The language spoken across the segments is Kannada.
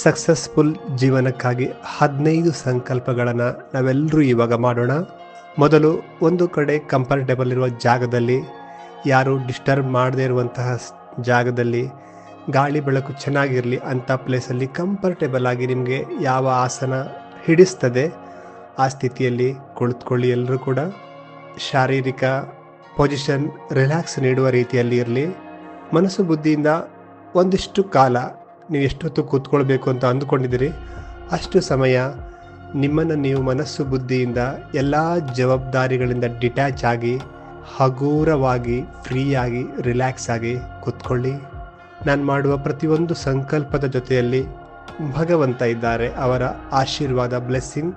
ಸಕ್ಸಸ್ಫುಲ್ ಜೀವನಕ್ಕಾಗಿ ಹದಿನೈದು ಸಂಕಲ್ಪಗಳನ್ನು ನಾವೆಲ್ಲರೂ ಇವಾಗ ಮಾಡೋಣ. ಮೊದಲು ಒಂದು ಕಡೆ ಕಂಫರ್ಟೇಬಲ್ ಇರುವ ಜಾಗದಲ್ಲಿ, ಯಾರು ಡಿಸ್ಟರ್ಬ್ ಮಾಡದೇ ಇರುವಂತಹ ಜಾಗದಲ್ಲಿ, ಗಾಳಿ ಬೆಳಕು ಚೆನ್ನಾಗಿರಲಿ ಅಂಥ ಪ್ಲೇಸಲ್ಲಿ ಕಂಫರ್ಟೇಬಲ್ ಆಗಿ ನಿಮಗೆ ಯಾವ ಆಸನ ಹಿಡಿಸ್ತದೆ, ಆ ಸ್ಥಿತಿಯಲ್ಲಿ ಕುಳಿತುಕೊಳ್ಳಿ ಎಲ್ಲರೂ ಕೂಡ. ಶಾರೀರಿಕ ಪೊಸಿಷನ್ ರಿಲ್ಯಾಕ್ಸ್ ನೀಡುವ ರೀತಿಯಲ್ಲಿ ಇರಲಿ. ಮನಸ್ಸು ಬುದ್ಧಿಯಿಂದ ಒಂದಿಷ್ಟು ಕಾಲ ನೀವು ಎಷ್ಟೊತ್ತು ಕೂತ್ಕೊಳ್ಬೇಕು ಅಂತ ಅಂದುಕೊಂಡಿದ್ದೀರಿ, ಅಷ್ಟು ಸಮಯ ನಿಮ್ಮನ್ನು ನೀವು ಮನಸ್ಸು ಬುದ್ಧಿಯಿಂದ ಎಲ್ಲ ಜವಾಬ್ದಾರಿಗಳಿಂದ ಡಿಟ್ಯಾಚ್ ಆಗಿ, ಹಗೂರವಾಗಿ, ಫ್ರೀಯಾಗಿ, ರಿಲ್ಯಾಕ್ಸ್ ಆಗಿ ಕೂತ್ಕೊಳ್ಳಿ. ನಾನು ಮಾಡುವ ಪ್ರತಿಯೊಂದು ಸಂಕಲ್ಪದ ಜೊತೆಯಲ್ಲಿ ಭಗವಂತ ಇದ್ದಾರೆ, ಅವರ ಆಶೀರ್ವಾದ ಬ್ಲೆಸ್ಸಿಂಗ್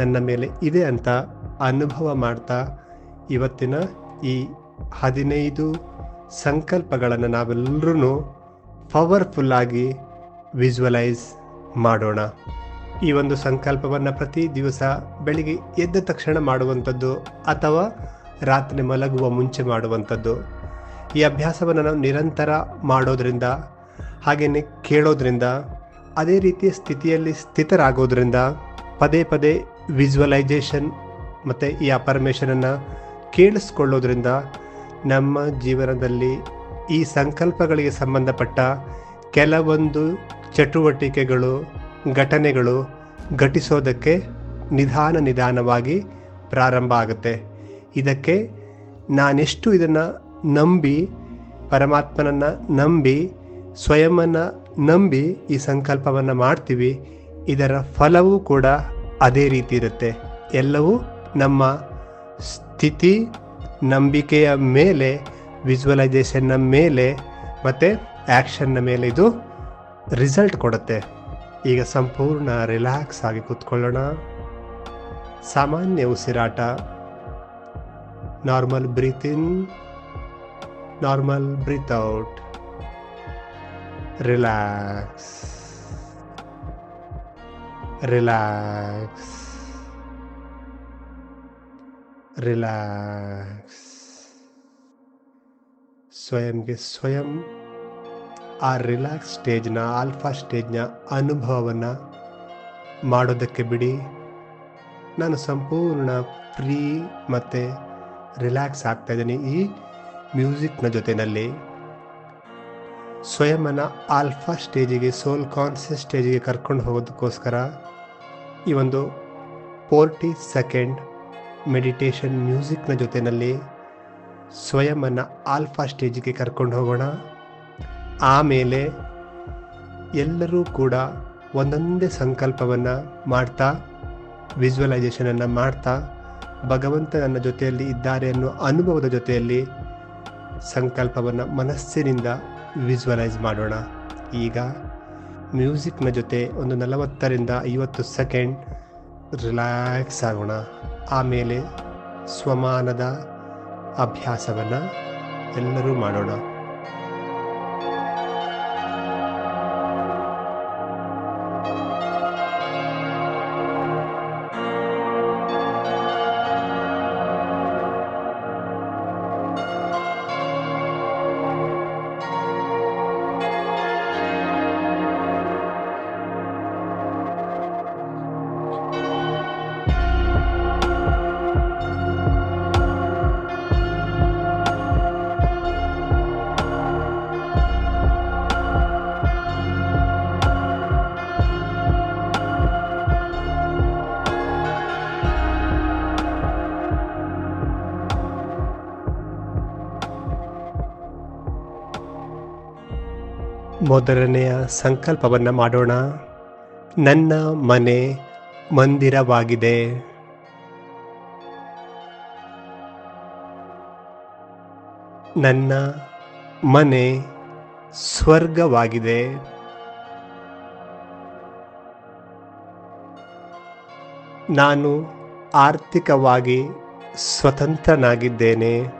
ನನ್ನ ಮೇಲೆ ಇದೆ ಅಂತ ಅನುಭವ ಮಾಡ್ತಾ ಇವತ್ತಿನ ಈ ಹದಿನೈದು ಸಂಕಲ್ಪಗಳನ್ನು ನಾವೆಲ್ಲರೂ ಪವರ್ಫುಲ್ಲಾಗಿ ವಿಜುವಲೈಸ್ ಮಾಡೋಣ. ಈ ಒಂದು ಸಂಕಲ್ಪವನ್ನು ಪ್ರತಿ ದಿವಸ ಬೆಳಿಗ್ಗೆ ಎದ್ದ ತಕ್ಷಣ ಮಾಡುವಂಥದ್ದು ಅಥವಾ ರಾತ್ರಿ ಮಲಗುವ ಮುಂಚೆ ಮಾಡುವಂಥದ್ದು. ಈ ಅಭ್ಯಾಸವನ್ನು ನಾವು ನಿರಂತರ ಮಾಡೋದ್ರಿಂದ ಹಾಗೆಯೇ ಕೇಳೋದ್ರಿಂದ, ಅದೇ ರೀತಿಯ ಸ್ಥಿತಿಯಲ್ಲಿ ಸ್ಥಿತರಾಗೋದ್ರಿಂದ ಪದೇ ಪದೇ ವಿಜುವಲೈಜೇಷನ್ ಮತ್ತು ಈ ಅಪರ್ಮೇಷನನ್ನು ಕೇಳಿಸ್ಕೊಳ್ಳೋದ್ರಿಂದ ನಮ್ಮ ಜೀವನದಲ್ಲಿ ಈ ಸಂಕಲ್ಪಗಳಿಗೆ ಸಂಬಂಧಪಟ್ಟ ಕೆಲವೊಂದು ಚಟುವಟಿಕೆಗಳು, ಘಟನೆಗಳು ಘಟಿಸೋದಕ್ಕೆ ನಿಧಾನ ನಿಧಾನವಾಗಿ ಪ್ರಾರಂಭ ಆಗುತ್ತೆ. ಇದಕ್ಕೆ ನಾನೆಷ್ಟು ಇದನ್ನು ನಂಬಿ, ಪರಮಾತ್ಮನನ್ನು ನಂಬಿ ಸ್ವಯಂನ್ನು ನಂಬಿ ಈ ಸಂಕಲ್ಪವನ್ನು ಮಾಡ್ತೀವಿ, ಇದರ ಫಲವೂ ಕೂಡ ಅದೇ ರೀತಿ ಇರುತ್ತೆ. ಎಲ್ಲವೂ ನಮ್ಮ ಸ್ಥಿತಿ, ನಂಬಿಕೆಯ ಮೇಲೆ ವಿಜುವಲೈಸೇಷನ್ನ ಮೇಲೆ ಮತ್ತು ಆ್ಯಕ್ಷನ್ನ ಮೇಲೆ ಇದು ರಿಸಲ್ಟ್ ಕೊಡುತ್ತೆ. ಈಗ ಸಂಪೂರ್ಣ ರಿಲ್ಯಾಕ್ಸ್ ಆಗಿ ಕೂತ್ಕೊಳ್ಳೋಣ. ಸಾಮಾನ್ಯ ಉಸಿರಾಟ. Normal breath in, normal breath out. Relax. Relax. Relax. ಸ್ವಯಂಗೆ ಸ್ವಯಂ. ಆ ರಿಲ್ಯಾಕ್ಸ್ ಸ್ಟೇಜ್ನ, ಆಲ್ಫಾ ಸ್ಟೇಜ್ನ ಅನುಭವವನ್ನು ಮಾಡೋದಕ್ಕೆ ಬಿಡಿ. ನಾನು ಸಂಪೂರ್ಣ ಫ್ರೀ ಮತ್ತು ರಿಲ್ಯಾಕ್ಸ್ ಆಗ್ತಾ ಇದ್ದೀನಿ ಈ ಮ್ಯೂಸಿಕ್ನ ಜೊತೆಯಲ್ಲಿ ಸ್ವಯಂನ ಆಲ್ಫಾ ಸ್ಟೇಜಿಗೆ, ಸೋಲ್ ಕಾನ್ಸಿಯಸ್ ಸ್ಟೇಜಿಗೆ ಕರ್ಕೊಂಡು ಹೋಗೋದಕ್ಕೋಸ್ಕರ ಈ ಒಂದು ಫೋರ್ಟಿ ಸೆಕೆಂಡ್ ಮೆಡಿಟೇಷನ್ ಮ್ಯೂಸಿಕ್ನ ಜೊತೆಯಲ್ಲಿ ಸ್ವಯಂನ ಆಲ್ಫಾ ಸ್ಟೇಜಿಗೆ ಕರ್ಕೊಂಡು ಹೋಗೋಣ. ಆಮೇಲೆ ಎಲ್ಲರೂ ಕೂಡ ಒಂದೊಂದೇ ಸಂಕಲ್ಪವನ್ನು ಮಾಡ್ತಾ, ವಿಜುವಲೈಸೇಷನನ್ನು ಮಾಡ್ತಾ ಭಗವಂತ ನನ್ನ ಜೊತೆಯಲ್ಲಿ ಇದ್ದಾರೆ ಅನ್ನೋ ಅನುಭವದ ಜೊತೆಯಲ್ಲಿ ಸಂಕಲ್ಪವನ್ನು ಮನಸ್ಸಿನಿಂದ ವಿಜುವಲೈಸ್ ಮಾಡೋಣ. ಈಗ ಮ್ಯೂಸಿಕ್ನ ಜೊತೆ ಒಂದು ನಲವತ್ತರಿಂದ ಐವತ್ತು ಸೆಕೆಂಡ್ ರಿಲ್ಯಾಕ್ಸ್ ಆಗೋಣ. ಆಮೇಲೆ ಸ್ವಮಾನದ ಅಭ್ಯಾಸವನ್ನು ಎಲ್ಲರೂ ಮಾಡೋಣ. ಮೊದಲನೆಯ ಸಂಕಲ್ಪವನ್ನು ಮಾಡೋಣ. ನನ್ನ ಮನೆ ಮಂದಿರವಾಗಿದೆ. ನನ್ನ ಮನೆ ಸ್ವರ್ಗವಾಗಿದೆ. ನಾನು ಆರ್ಥಿಕವಾಗಿ ಸ್ವತಂತ್ರನಾಗಿದ್ದೇನೆ.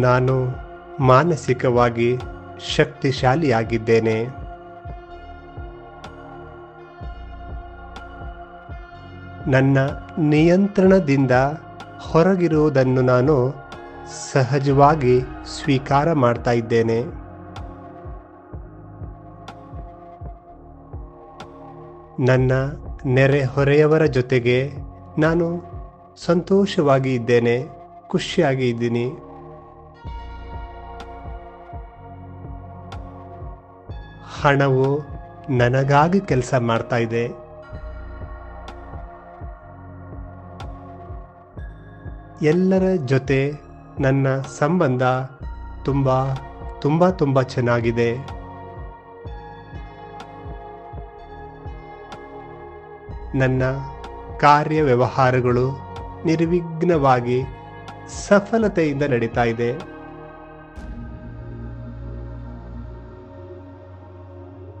ನಾನು ಮಾನಸಿಕವಾಗಿ ಶಕ್ತಿಶಾಲಿಯಾಗಿದ್ದೇನೆ. ನನ್ನ ನಿಯಂತ್ರಣದಿಂದ ಹೊರಗಿರುವುದನ್ನು ನಾನು ಸಹಜವಾಗಿ ಸ್ವೀಕಾರ ಮಾಡ್ತಾ ಇದ್ದೇನೆ. ನನ್ನ ನೆರೆಹೊರೆಯವರ ಜೊತೆಗೆ ನಾನು ಸಂತೋಷವಾಗಿ ಇದ್ದೇನೆ, ಖುಷಿಯಾಗಿ ಇದ್ದೀನಿ. ಹಣವು ನನಗಾಗಿ ಕೆಲಸ ಮಾಡ್ತಾ ಇದೆ. ಎಲ್ಲರ ಜೊತೆ ನನ್ನ ಸಂಬಂಧ ತುಂಬ ತುಂಬ ತುಂಬ ಚೆನ್ನಾಗಿದೆ. ನನ್ನ ಕಾರ್ಯ ವ್ಯವಹಾರಗಳು ನಿರ್ವಿಘ್ನವಾಗಿ ಸಫಲತೆಯಿಂದ ನಡೀತಾ ಇದೆ.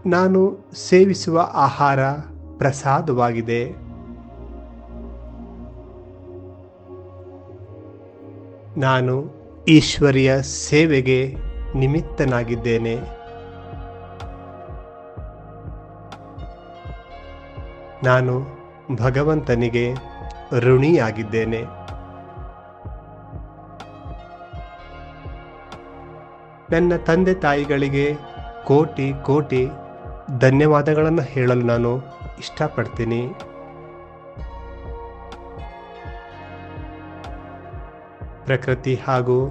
ನಾನು ಸೇವಿಸುವ ಆಹಾರ ಪ್ರಸಾದವಾಗಿದೆ. ನಾನು ಈಶ್ವರಿಯ ಸೇವೆಗೆ ನಿಮಿತ್ತನಾಗಿದ್ದೇನೆ. ನಾನು ಭಗವಂತನಿಗೆ ಋಣಿಯಾಗಿದ್ದೇನೆ. ನನ್ನ ತಂದೆ ತಾಯಿಗಳಿಗೆ ಕೋಟಿ ಕೋಟಿ ಧನ್ಯವಾದಗಳನ್ನು ಹೇಳಲು ನಾನು ಇಷ್ಟಪಡ್ತೀನಿ. ಪ್ರಕೃತಿ ಹಾಗೂ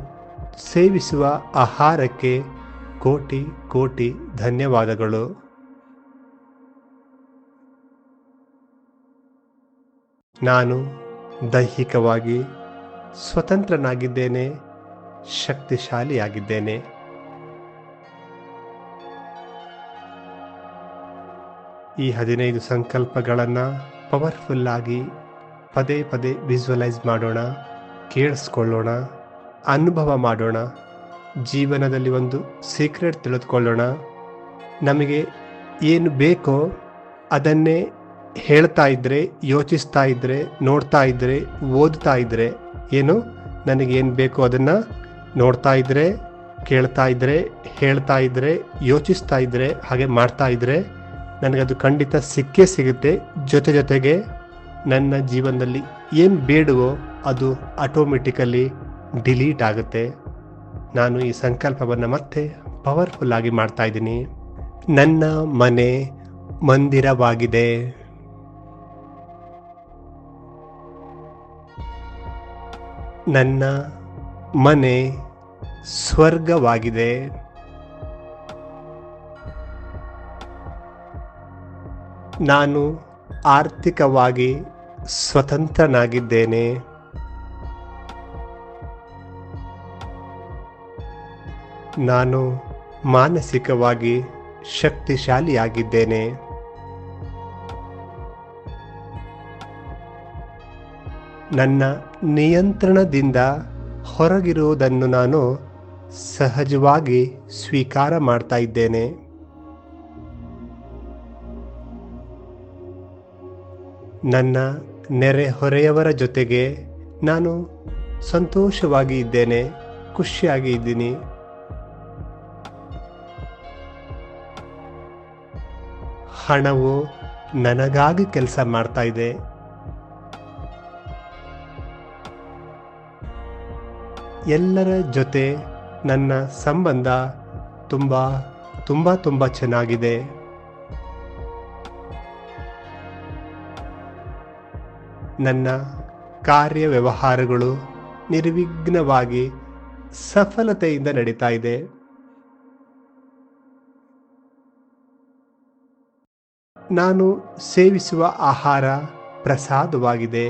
ಸೇವಿಸುವ ಆಹಾರಕ್ಕೆ ಕೋಟಿ ಕೋಟಿ ಧನ್ಯವಾದಗಳು. ನಾನು ದೈಹಿಕವಾಗಿ ಸ್ವತಂತ್ರನಾಗಿದ್ದೇನೆ, ಶಕ್ತಿಶಾಲಿಯಾಗಿದ್ದೇನೆ. ಈ ಹದಿನೈದು ಸಂಕಲ್ಪಗಳನ್ನು ಪವರ್ಫುಲ್ಲಾಗಿ ಪದೇ ಪದೇ ವಿಜುವಲೈಸ್ ಮಾಡೋಣ, ಕೇಳಿಸ್ಕೊಳ್ಳೋಣ, ಅನುಭವ ಮಾಡೋಣ, ಜೀವನದಲ್ಲಿ ಒಂದು ಸೀಕ್ರೆಟ್ ತಿಳಿದುಕೊಳ್ಳೋಣ. ನಮಗೆ ಏನು ಬೇಕೋ ಅದನ್ನೇ ಹೇಳ್ತಾ ಇದ್ದರೆ ಯೋಚಿಸ್ತಾ ಇದ್ದರೆ ನೋಡ್ತಾ ಇದ್ದರೆ ಓದ್ತಾ ಇದ್ದರೆ ಏನು? ನನಗೇನು ಬೇಕೋ ಅದನ್ನು ನೋಡ್ತಾ ಇದ್ದರೆ ಕೇಳ್ತಾ ಇದ್ದರೆ ಹೇಳ್ತಾ ಇದ್ದರೆ ಯೋಚಿಸ್ತಾ ಇದ್ದರೆ ಹಾಗೆ ಮಾಡ್ತಾ ಇದ್ದರೆ ನನಗದು ಖಂಡಿತ ಸಿಕ್ಕೇ ಸಿಗುತ್ತೆ. ಜೊತೆ ಜೊತೆಗೆ ನನ್ನ ಜೀವನದಲ್ಲಿ ಏನು ಬೇಡವೋ ಅದು ಆಟೋಮೆಟಿಕಲಿ ಡಿಲೀಟ್ ಆಗುತ್ತೆ. ನಾನು ಈ ಸಂಕಲ್ಪವನ್ನು ಮತ್ತೆ ಪವರ್ಫುಲ್ ಆಗಿ ಮಾಡ್ತಾ ಇದ್ದೀನಿ. ನನ್ನ ಮನೆ ಮಂದಿರವಾಗಿದೆ. ನನ್ನ ಮನೆ ಸ್ವರ್ಗವಾಗಿದೆ. ನಾನು ಆರ್ಥಿಕವಾಗಿ ಸ್ವತಂತ್ರನಾಗಿದ್ದೇನೆ. ನಾನು ಮಾನಸಿಕವಾಗಿ ಶಕ್ತಿಶಾಲಿಯಾಗಿದ್ದೇನೆ. ನನ್ನ ನಿಯಂತ್ರಣದಿಂದ ಹೊರಗಿರುವುದನ್ನು ನಾನು ಸಹಜವಾಗಿ ಸ್ವೀಕಾರ ಮಾಡ್ತಾ ಇದ್ದೇನೆ. ನನ್ನ ನೆರೆಹೊರೆಯವರ ಜೊತೆಗೆ ನಾನು ಸಂತೋಷವಾಗಿ ಇದ್ದೇನೆ, ಖುಷಿಯಾಗಿ ಇದ್ದೀನಿ. ಹಣವು ನನಗಾಗಿ ಕೆಲಸ ಮಾಡ್ತಾ ಇದೆ. ಎಲ್ಲರ ಜೊತೆ ನನ್ನ ಸಂಬಂಧ ತುಂಬ ತುಂಬ ತುಂಬ ಚೆನ್ನಾಗಿದೆ. ನನ್ನ ಕಾರ್ಯ ವ್ಯವಹಾರಗಳು ನಿರ್ವಿಘ್ನವಾಗಿ ಸಫಲತೆಯಿಂದ ನಡೀತಾ ಇದೆ. ನಾನು ಸೇವಿಸುವ ಆಹಾರ ಪ್ರಸಾದವಾಗಿದೆ.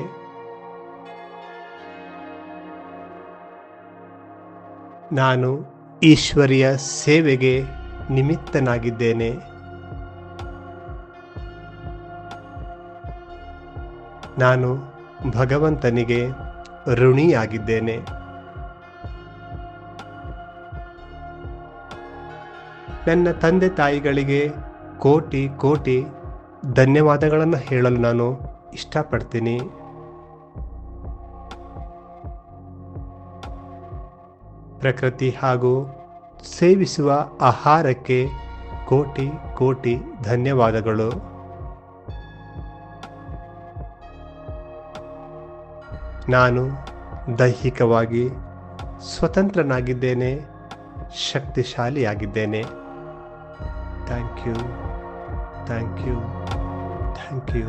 ನಾನು ಈಶ್ವರಿಯ ಸೇವೆಗೆ ನಿಮಿತ್ತನಾಗಿದ್ದೇನೆ. ನಾನು ಭಗವಂತನಿಗೆ ಋಣಿಯಾಗಿದ್ದೇನೆ. ನನ್ನ ತಂದೆ ತಾಯಿಗಳಿಗೆ ಕೋಟಿ ಕೋಟಿ ಧನ್ಯವಾದಗಳನ್ನು ಹೇಳಲು ನಾನು ಇಷ್ಟಪಡ್ತೀನಿ. ಪ್ರಕೃತಿ ಹಾಗೂ ಸೇವಿಸುವ ಆಹಾರಕ್ಕೆ ಕೋಟಿ ಕೋಟಿ ಧನ್ಯವಾದಗಳು. ನಾನು ದೈಹಿಕವಾಗಿ ಸ್ವತಂತ್ರನಾಗಿದ್ದೇನೆ ಶಕ್ತಿಶಾಲಿಯಾಗಿದ್ದೇನೆ. Thank you thank you thank you.